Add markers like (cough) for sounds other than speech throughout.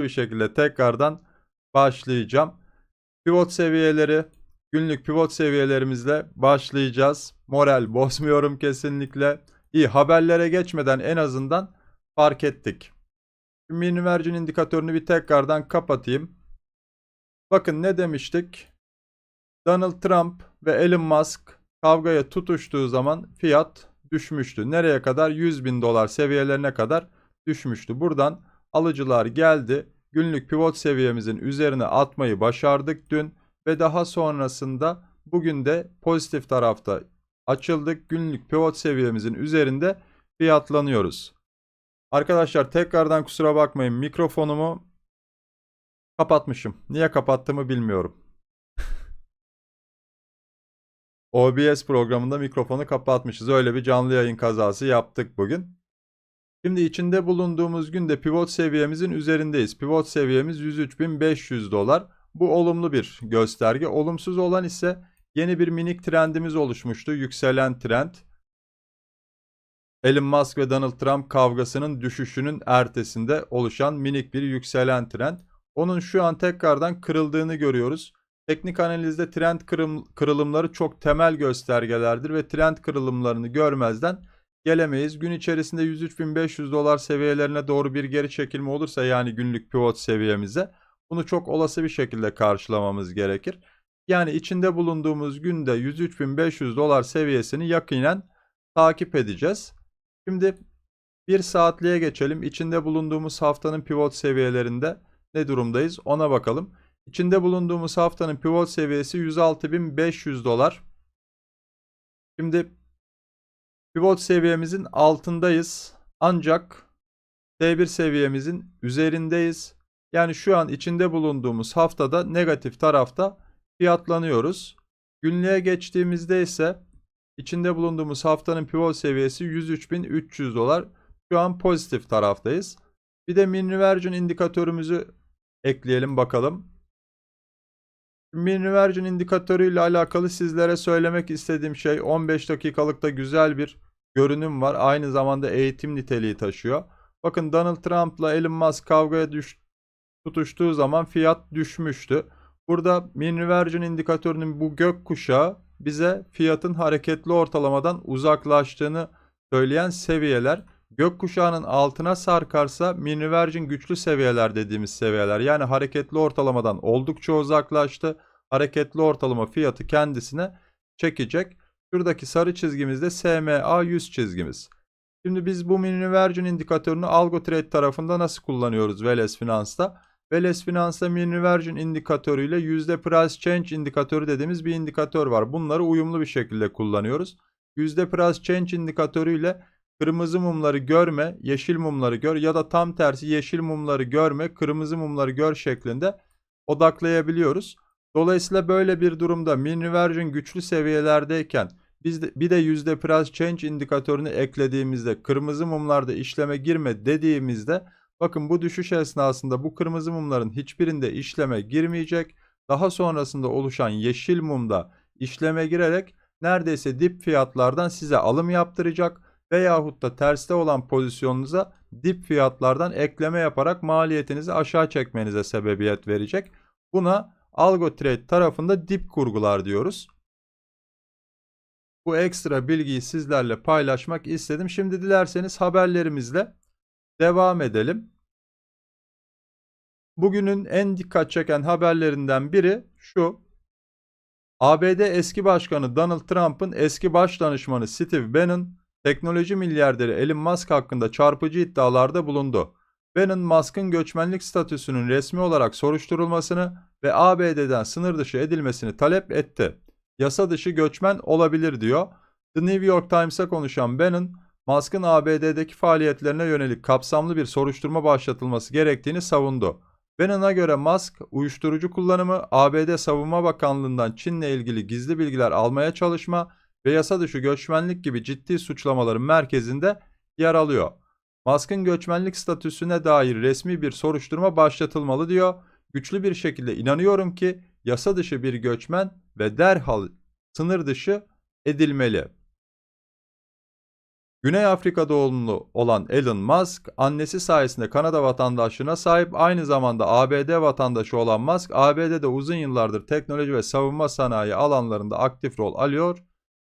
bir şekilde tekrardan başlayacağım. Pivot seviyeleri, günlük pivot seviyelerimizle başlayacağız. Moral (laughs) bozmuyorum kesinlikle. İyi haberlere geçmeden en azından fark ettik. Mercin indikatörünü bir tekrardan kapatayım. Bakın ne demiştik? Donald Trump ve Elon Musk kavgaya tutuştuğu zaman fiyat düşmüştü. Nereye kadar? 100 bin dolar seviyelerine kadar düşmüştü. Buradan alıcılar geldi. Günlük pivot seviyemizin üzerine atmayı başardık dün ve daha sonrasında bugün de pozitif tarafta açıldık. Günlük pivot seviyemizin üzerinde fiyatlanıyoruz. Arkadaşlar tekrardan kusura bakmayın mikrofonumu kapatmışım. Niye kapattığımı bilmiyorum. (laughs) OBS programında mikrofonu kapatmışız. Öyle bir canlı yayın kazası yaptık bugün. Şimdi içinde bulunduğumuz günde pivot seviyemizin üzerindeyiz. Pivot seviyemiz 103.500 dolar. Bu olumlu bir gösterge. Olumsuz olan ise yeni bir minik trendimiz oluşmuştu. Yükselen trend. Elon Musk ve Donald Trump kavgasının düşüşünün ertesinde oluşan minik bir yükselen trend. Onun şu an tekrardan kırıldığını görüyoruz. Teknik analizde trend kırım, kırılımları çok temel göstergelerdir ve trend kırılımlarını görmezden gelemeyiz. Gün içerisinde 103.500 dolar seviyelerine doğru bir geri çekilme olursa yani günlük pivot seviyemize bunu çok olası bir şekilde karşılamamız gerekir. Yani içinde bulunduğumuz günde 103.500 dolar seviyesini yakinen takip edeceğiz. Şimdi bir saatliğe geçelim. İçinde bulunduğumuz haftanın pivot seviyelerinde ne durumdayız ona bakalım. İçinde bulunduğumuz haftanın pivot seviyesi 106.500 dolar. Şimdi pivot seviyemizin altındayız. Ancak T1 seviyemizin üzerindeyiz. Yani şu an içinde bulunduğumuz haftada negatif tarafta fiyatlanıyoruz. Günlüğe geçtiğimizde ise içinde bulunduğumuz haftanın pivot seviyesi 103.300 dolar. Şu an pozitif taraftayız. Bir de mini indikatörümüzü ekleyelim bakalım. Mini version indikatörü ile alakalı sizlere söylemek istediğim şey 15 dakikalıkta güzel bir görünüm var. Aynı zamanda eğitim niteliği taşıyor. Bakın Donald Trump'la Elon Musk kavgaya düş, tutuştuğu zaman fiyat düşmüştü. Burada mini version indikatörünün bu gök kuşağı bize fiyatın hareketli ortalamadan uzaklaştığını söyleyen seviyeler. Gökkuşağının altına sarkarsa mini vergin güçlü seviyeler dediğimiz seviyeler. Yani hareketli ortalamadan oldukça uzaklaştı. Hareketli ortalama fiyatı kendisine çekecek. Şuradaki sarı çizgimizde SMA 100 çizgimiz. Şimdi biz bu mini vergin indikatörünü AlgoTrade tarafında nasıl kullanıyoruz Veles Finans'ta? Veles Finans'ta mini vergin indikatörü ile yüzde price change indikatörü dediğimiz bir indikatör var. Bunları uyumlu bir şekilde kullanıyoruz. Yüzde price change indikatörü ile Kırmızı mumları görme, yeşil mumları gör ya da tam tersi yeşil mumları görme, kırmızı mumları gör şeklinde odaklayabiliyoruz. Dolayısıyla böyle bir durumda version güçlü seviyelerdeyken biz de, bir de yüzde price change indikatörünü eklediğimizde kırmızı mumlarda işleme girme dediğimizde bakın bu düşüş esnasında bu kırmızı mumların hiçbirinde işleme girmeyecek. Daha sonrasında oluşan yeşil mumda işleme girerek neredeyse dip fiyatlardan size alım yaptıracak veyahut da terste olan pozisyonunuza dip fiyatlardan ekleme yaparak maliyetinizi aşağı çekmenize sebebiyet verecek. Buna Algo Trade tarafında dip kurgular diyoruz. Bu ekstra bilgiyi sizlerle paylaşmak istedim. Şimdi dilerseniz haberlerimizle devam edelim. Bugünün en dikkat çeken haberlerinden biri şu. ABD eski başkanı Donald Trump'ın eski baş danışmanı Steve Bannon teknoloji milyarderi Elon Musk hakkında çarpıcı iddialarda bulundu. Bannon, Musk'ın göçmenlik statüsünün resmi olarak soruşturulmasını ve ABD'den sınır dışı edilmesini talep etti. Yasa dışı göçmen olabilir diyor. The New York Times'a konuşan Bannon, Musk'ın ABD'deki faaliyetlerine yönelik kapsamlı bir soruşturma başlatılması gerektiğini savundu. Bannon'a göre Musk, uyuşturucu kullanımı, ABD Savunma Bakanlığı'ndan Çin'le ilgili gizli bilgiler almaya çalışma ve yasa dışı göçmenlik gibi ciddi suçlamaların merkezinde yer alıyor. Musk'ın göçmenlik statüsüne dair resmi bir soruşturma başlatılmalı diyor. Güçlü bir şekilde inanıyorum ki yasa dışı bir göçmen ve derhal sınır dışı edilmeli. Güney Afrika doğumlu olan Elon Musk, annesi sayesinde Kanada vatandaşlığına sahip, aynı zamanda ABD vatandaşı olan Musk, ABD'de uzun yıllardır teknoloji ve savunma sanayi alanlarında aktif rol alıyor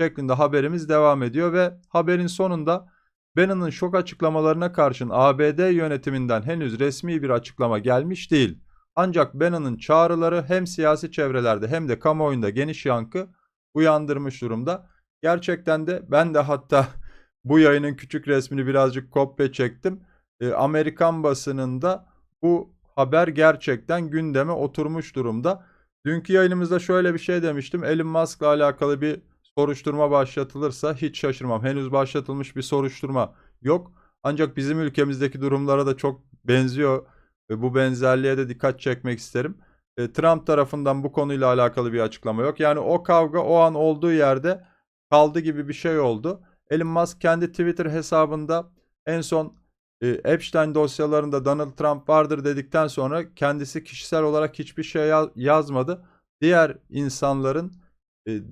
şeklinde haberimiz devam ediyor ve haberin sonunda Bannon'ın şok açıklamalarına karşın ABD yönetiminden henüz resmi bir açıklama gelmiş değil. Ancak Bannon'ın çağrıları hem siyasi çevrelerde hem de kamuoyunda geniş yankı uyandırmış durumda. Gerçekten de ben de hatta (laughs) bu yayının küçük resmini birazcık kopya çektim. E, Amerikan basınında bu haber gerçekten gündeme oturmuş durumda. Dünkü yayınımızda şöyle bir şey demiştim. Elon Musk'la alakalı bir soruşturma başlatılırsa hiç şaşırmam. Henüz başlatılmış bir soruşturma yok. Ancak bizim ülkemizdeki durumlara da çok benziyor ve bu benzerliğe de dikkat çekmek isterim. E, Trump tarafından bu konuyla alakalı bir açıklama yok. Yani o kavga o an olduğu yerde kaldı gibi bir şey oldu. Elon Musk kendi Twitter hesabında en son e, Epstein dosyalarında Donald Trump vardır dedikten sonra kendisi kişisel olarak hiçbir şey yaz- yazmadı. Diğer insanların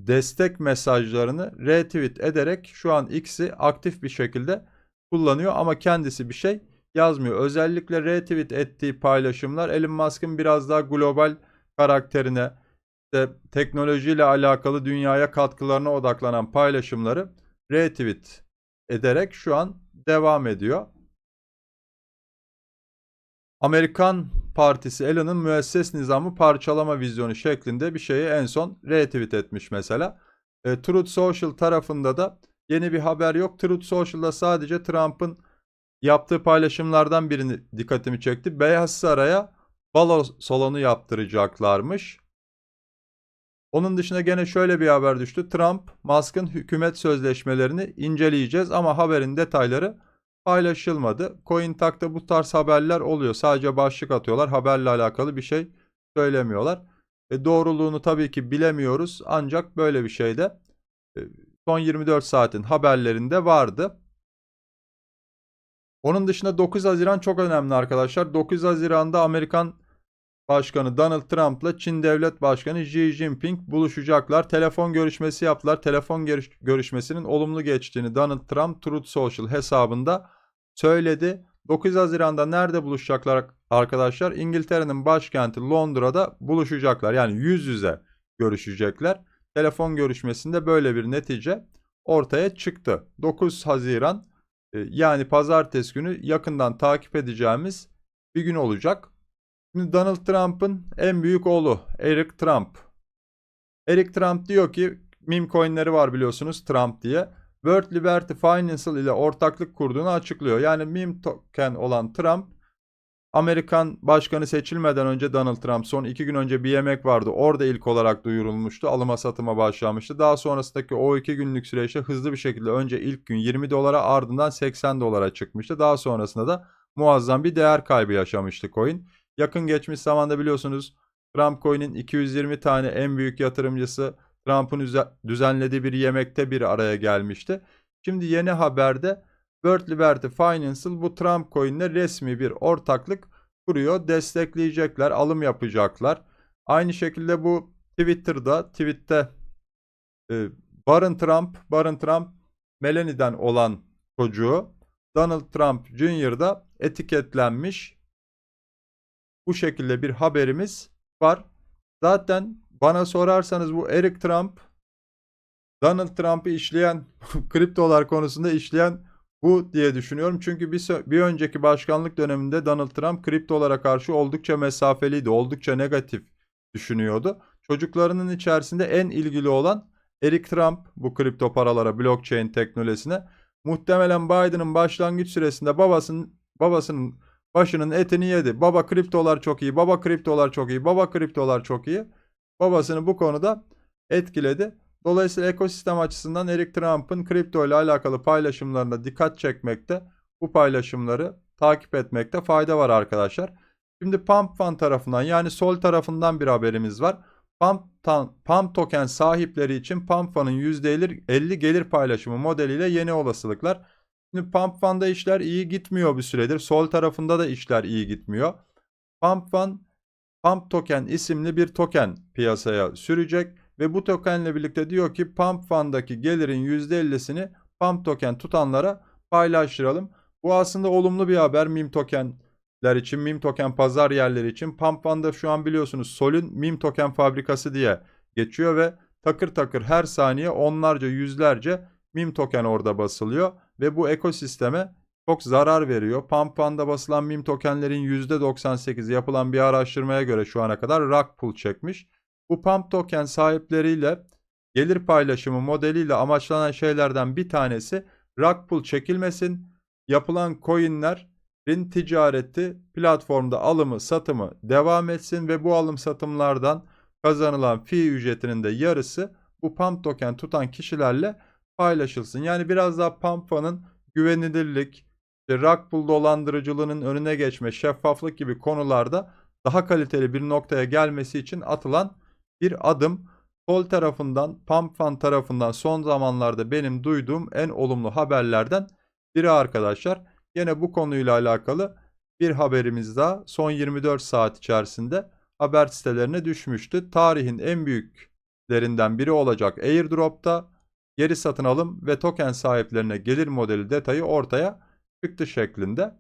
destek mesajlarını retweet ederek şu an X'i aktif bir şekilde kullanıyor ama kendisi bir şey yazmıyor. Özellikle retweet ettiği paylaşımlar Elon Musk'ın biraz daha global karakterine, işte teknolojiyle alakalı dünyaya katkılarına odaklanan paylaşımları retweet ederek şu an devam ediyor. Amerikan Partisi Elon'un müesses nizamı parçalama vizyonu şeklinde bir şeyi en son retweet etmiş mesela. E, Truth Social tarafında da yeni bir haber yok. Truth Social'da sadece Trump'ın yaptığı paylaşımlardan birini dikkatimi çekti. Beyaz Saray'a balo salonu yaptıracaklarmış. Onun dışında gene şöyle bir haber düştü. Trump, Musk'ın hükümet sözleşmelerini inceleyeceğiz ama haberin detayları paylaşılmadı. CoinTalk'ta bu tarz haberler oluyor. Sadece başlık atıyorlar. Haberle alakalı bir şey söylemiyorlar. E, doğruluğunu tabii ki bilemiyoruz. Ancak böyle bir şey de e, son 24 saatin haberlerinde vardı. Onun dışında 9 Haziran çok önemli arkadaşlar. 9 Haziran'da Amerikan Başkanı Donald Trump'la Çin Devlet Başkanı Xi Jinping buluşacaklar. Telefon görüşmesi yaptılar. Telefon görüş görüşmesinin olumlu geçtiğini Donald Trump Truth Social hesabında söyledi. 9 Haziran'da nerede buluşacaklar arkadaşlar? İngiltere'nin başkenti Londra'da buluşacaklar. Yani yüz yüze görüşecekler. Telefon görüşmesinde böyle bir netice ortaya çıktı. 9 Haziran e, yani pazartesi günü yakından takip edeceğimiz bir gün olacak. Şimdi Donald Trump'ın en büyük oğlu Eric Trump. Eric Trump diyor ki meme coinleri var biliyorsunuz Trump diye. World Liberty Financial ile ortaklık kurduğunu açıklıyor. Yani meme token olan Trump Amerikan başkanı seçilmeden önce Donald Trump son iki gün önce bir yemek vardı. Orada ilk olarak duyurulmuştu. Alıma satıma başlamıştı. Daha sonrasındaki o iki günlük süreçte hızlı bir şekilde önce ilk gün 20 dolara ardından 80 dolara çıkmıştı. Daha sonrasında da muazzam bir değer kaybı yaşamıştı coin. Yakın geçmiş zamanda biliyorsunuz Trump Coin'in 220 tane en büyük yatırımcısı Trump'ın düzenlediği bir yemekte bir araya gelmişti. Şimdi yeni haberde World Liberty Financial bu Trump Coin'le resmi bir ortaklık kuruyor. Destekleyecekler, alım yapacaklar. Aynı şekilde bu Twitter'da, tweette e, Barron Trump, Barron Trump Melanie'den olan çocuğu Donald Trump Jr.'da etiketlenmiş. Bu şekilde bir haberimiz var. Zaten bana sorarsanız bu Eric Trump Donald Trump'ı işleyen (laughs) kriptolar konusunda işleyen bu diye düşünüyorum. Çünkü bir, bir önceki başkanlık döneminde Donald Trump kriptolara karşı oldukça mesafeliydi. Oldukça negatif düşünüyordu. Çocuklarının içerisinde en ilgili olan Eric Trump bu kripto paralara, blockchain teknolojisine. Muhtemelen Biden'ın başlangıç süresinde babasının babasının başının etini yedi. Baba kriptolar çok iyi, baba kriptolar çok iyi, baba kriptolar çok iyi. Babasını bu konuda etkiledi. Dolayısıyla ekosistem açısından Eric Trump'ın kripto ile alakalı paylaşımlarına dikkat çekmekte, bu paylaşımları takip etmekte fayda var arkadaşlar. Şimdi Pump Fund tarafından yani sol tarafından bir haberimiz var. Pump, Pump token sahipleri için Pump Fund'ın %50 gelir paylaşımı modeliyle yeni olasılıklar. Şimdi Pump Fund'da işler iyi gitmiyor bir süredir. Sol tarafında da işler iyi gitmiyor. Pump Fund, Pump Token isimli bir token piyasaya sürecek ve bu tokenle birlikte diyor ki Pump Fund'daki gelirin %50'sini pump token tutanlara paylaştıralım. Bu aslında olumlu bir haber meme tokenler için, meme token pazar yerleri için. Pump One'da şu an biliyorsunuz Sol'ün meme token fabrikası diye geçiyor ve takır takır her saniye onlarca yüzlerce meme token orada basılıyor ve bu ekosisteme çok zarar veriyor. Pump One'da basılan meme tokenlerin %98'i yapılan bir araştırmaya göre şu ana kadar rug pull çekmiş. Bu pump token sahipleriyle gelir paylaşımı modeliyle amaçlanan şeylerden bir tanesi rug pull çekilmesin. Yapılan coinlerin ticareti platformda alımı satımı devam etsin ve bu alım satımlardan kazanılan fee ücretinin de yarısı bu pump token tutan kişilerle paylaşılsın. Yani biraz daha Pampa'nın güvenilirlik, işte pull dolandırıcılığının önüne geçme, şeffaflık gibi konularda daha kaliteli bir noktaya gelmesi için atılan bir adım. Sol tarafından, Pump Fund tarafından son zamanlarda benim duyduğum en olumlu haberlerden biri arkadaşlar. Yine bu konuyla alakalı bir haberimiz daha son 24 saat içerisinde haber sitelerine düşmüştü. Tarihin en büyüklerinden biri olacak airdrop'ta geri satın alım ve token sahiplerine gelir modeli detayı ortaya çıktı şeklinde.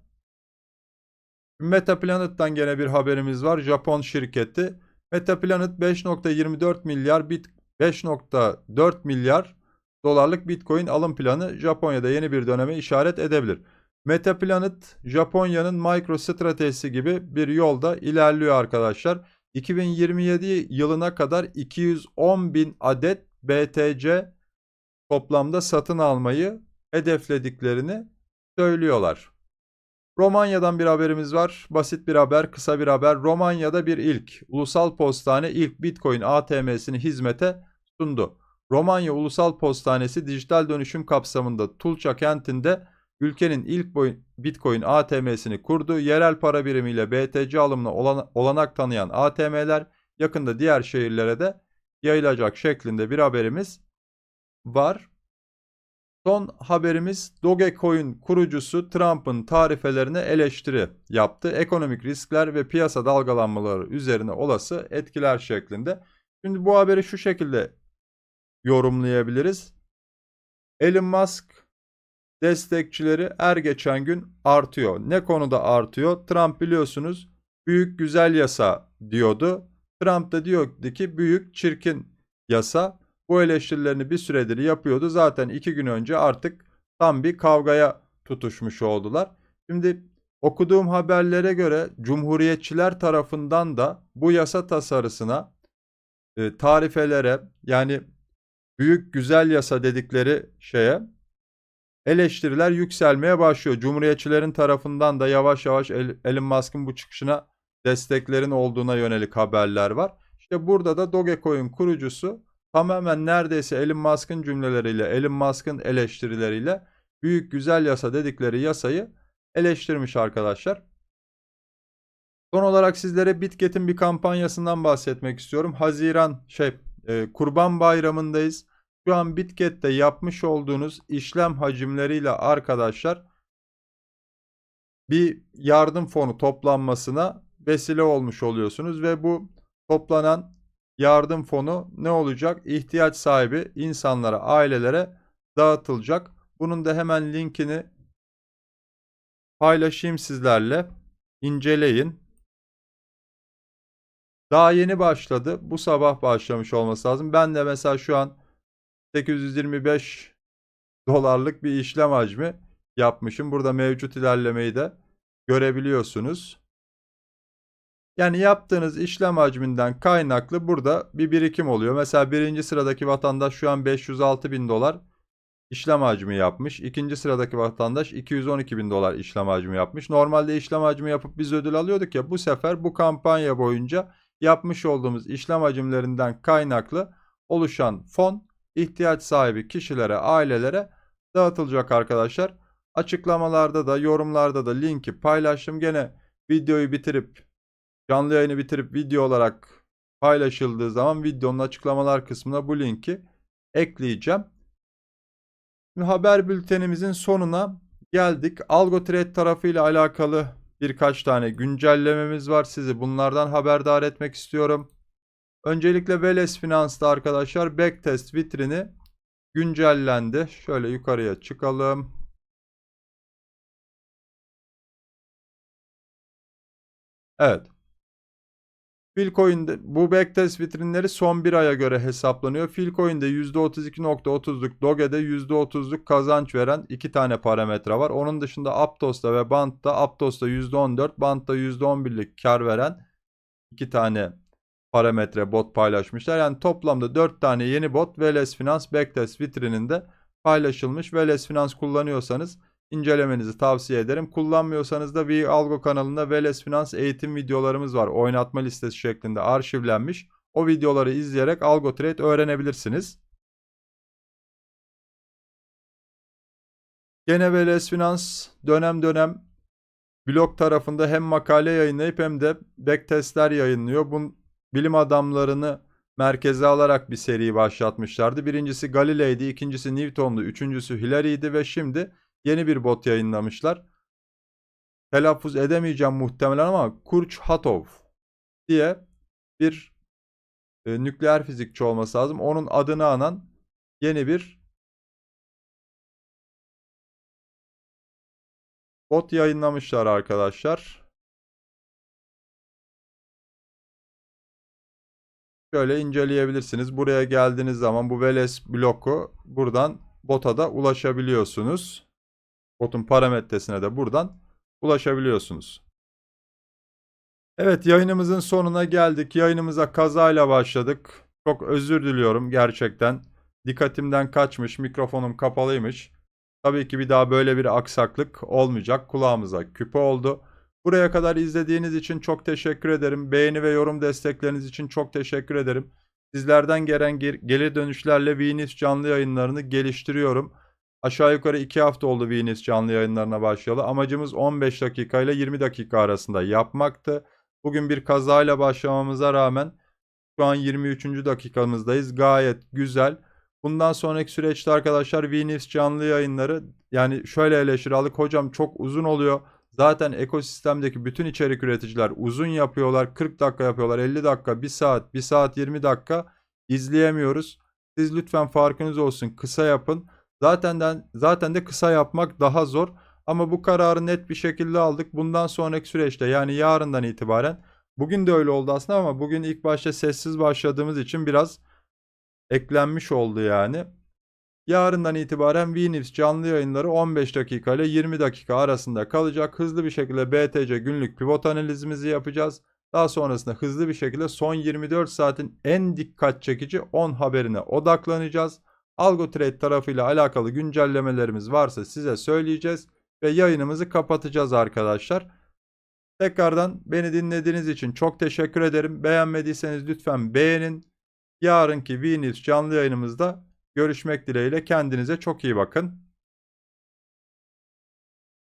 Metaplanet'tan gene bir haberimiz var. Japon şirketi Metaplanet 5.24 milyar bit 5.4 milyar dolarlık Bitcoin alım planı Japonya'da yeni bir döneme işaret edebilir. Metaplanet Japonya'nın mikro stratejisi gibi bir yolda ilerliyor arkadaşlar. 2027 yılına kadar 210 bin adet BTC toplamda satın almayı hedeflediklerini söylüyorlar. Romanya'dan bir haberimiz var. Basit bir haber, kısa bir haber. Romanya'da bir ilk. Ulusal Postane ilk Bitcoin ATM'sini hizmete sundu. Romanya Ulusal Postanesi dijital dönüşüm kapsamında Tulça kentinde ülkenin ilk Bitcoin ATM'sini kurdu. Yerel para birimiyle BTC alımına olanak tanıyan ATM'ler yakında diğer şehirlere de yayılacak şeklinde bir haberimiz var. Son haberimiz Dogecoin kurucusu Trump'ın tarifelerine eleştiri yaptı. Ekonomik riskler ve piyasa dalgalanmaları üzerine olası etkiler şeklinde. Şimdi bu haberi şu şekilde yorumlayabiliriz. Elon Musk destekçileri er geçen gün artıyor. Ne konuda artıyor? Trump biliyorsunuz büyük güzel yasa diyordu. Trump da diyordu ki büyük çirkin yasa. Bu eleştirilerini bir süredir yapıyordu. Zaten iki gün önce artık tam bir kavgaya tutuşmuş oldular. Şimdi okuduğum haberlere göre Cumhuriyetçiler tarafından da bu yasa tasarısına e, tarifelere yani büyük güzel yasa dedikleri şeye eleştiriler yükselmeye başlıyor. Cumhuriyetçilerin tarafından da yavaş yavaş Elon Musk'ın bu çıkışına desteklerin olduğuna yönelik haberler var. İşte burada da Dogecoin kurucusu tamamen neredeyse Elon Musk'ın cümleleriyle, Elon Musk'ın eleştirileriyle büyük güzel yasa dedikleri yasayı eleştirmiş arkadaşlar. Son olarak sizlere Bitget'in bir kampanyasından bahsetmek istiyorum. Haziran şey e, Kurban Bayramı'ndayız. Şu an Bitget'te yapmış olduğunuz işlem hacimleriyle arkadaşlar bir yardım fonu toplanmasına vesile olmuş oluyorsunuz ve bu toplanan yardım fonu ne olacak? İhtiyaç sahibi insanlara, ailelere dağıtılacak. Bunun da hemen linkini paylaşayım sizlerle. İnceleyin. Daha yeni başladı. Bu sabah başlamış olması lazım. Ben de mesela şu an 825 dolarlık bir işlem hacmi yapmışım. Burada mevcut ilerlemeyi de görebiliyorsunuz. Yani yaptığınız işlem hacminden kaynaklı burada bir birikim oluyor. Mesela birinci sıradaki vatandaş şu an 506 bin dolar işlem hacmi yapmış. İkinci sıradaki vatandaş 212 bin dolar işlem hacmi yapmış. Normalde işlem hacmi yapıp biz ödül alıyorduk ya bu sefer bu kampanya boyunca yapmış olduğumuz işlem hacimlerinden kaynaklı oluşan fon ihtiyaç sahibi kişilere, ailelere dağıtılacak arkadaşlar. Açıklamalarda da yorumlarda da linki paylaştım. Gene videoyu bitirip canlı yayını bitirip video olarak paylaşıldığı zaman videonun açıklamalar kısmına bu linki ekleyeceğim. Şimdi haber bültenimizin sonuna geldik. AlgoTrade tarafıyla alakalı birkaç tane güncellememiz var. Sizi bunlardan haberdar etmek istiyorum. Öncelikle Veles Finans'ta arkadaşlar backtest vitrini güncellendi. Şöyle yukarıya çıkalım. Evet. Philcoin'de bu backtest vitrinleri son bir aya göre hesaplanıyor. Philcoin'de %32.30'luk, Doge'de %30'luk kazanç veren iki tane parametre var. Onun dışında Aptos'ta ve Bant'ta, Aptos'ta %14, Bant'ta %11'lik kar veren iki tane parametre bot paylaşmışlar. Yani toplamda 4 tane yeni bot Veles Finans backtest vitrininde paylaşılmış. Veles Finans kullanıyorsanız incelemenizi tavsiye ederim. Kullanmıyorsanız da V Algo kanalında Veles Finans eğitim videolarımız var. Oynatma listesi şeklinde arşivlenmiş. O videoları izleyerek Algo Trade öğrenebilirsiniz. Gene Veles Finans dönem dönem blog tarafında hem makale yayınlayıp hem de backtestler yayınlıyor. Bu bilim adamlarını merkeze alarak bir seri başlatmışlardı. Birincisi Galilei'di, ikincisi Newton'du, üçüncüsü Hilary'di ve şimdi yeni bir bot yayınlamışlar. Telaffuz edemeyeceğim muhtemelen ama Kurchatov diye bir e, nükleer fizikçi olması lazım. Onun adını anan yeni bir bot yayınlamışlar arkadaşlar. Şöyle inceleyebilirsiniz. Buraya geldiğiniz zaman bu Veles bloku buradan bota da ulaşabiliyorsunuz. Botun parametresine de buradan ulaşabiliyorsunuz. Evet yayınımızın sonuna geldik. Yayınımıza kazayla başladık. Çok özür diliyorum gerçekten. Dikkatimden kaçmış, mikrofonum kapalıymış. Tabii ki bir daha böyle bir aksaklık olmayacak. Kulağımıza küpe oldu. Buraya kadar izlediğiniz için çok teşekkür ederim. Beğeni ve yorum destekleriniz için çok teşekkür ederim. Sizlerden gelen geri dönüşlerle Venus canlı yayınlarını geliştiriyorum. Aşağı yukarı 2 hafta oldu Venus canlı yayınlarına başlayalı. Amacımız 15 dakika ile 20 dakika arasında yapmaktı. Bugün bir kazayla başlamamıza rağmen şu an 23. dakikamızdayız. Gayet güzel. Bundan sonraki süreçte arkadaşlar Venus canlı yayınları yani şöyle eleştiri aldık. Hocam çok uzun oluyor. Zaten ekosistemdeki bütün içerik üreticiler uzun yapıyorlar. 40 dakika yapıyorlar. 50 dakika, 1 saat, 1 saat 20 dakika izleyemiyoruz. Siz lütfen farkınız olsun. Kısa yapın. Zaten zaten de kısa yapmak daha zor. Ama bu kararı net bir şekilde aldık. Bundan sonraki süreçte yani yarından itibaren bugün de öyle oldu aslında ama bugün ilk başta sessiz başladığımız için biraz eklenmiş oldu yani. Yarından itibaren VNews canlı yayınları 15 dakika ile 20 dakika arasında kalacak. Hızlı bir şekilde BTC günlük pivot analizimizi yapacağız. Daha sonrasında hızlı bir şekilde son 24 saatin en dikkat çekici 10 haberine odaklanacağız. Algo Trade tarafıyla alakalı güncellemelerimiz varsa size söyleyeceğiz ve yayınımızı kapatacağız arkadaşlar. Tekrardan beni dinlediğiniz için çok teşekkür ederim. Beğenmediyseniz lütfen beğenin. Yarınki VNews canlı yayınımızda görüşmek dileğiyle kendinize çok iyi bakın.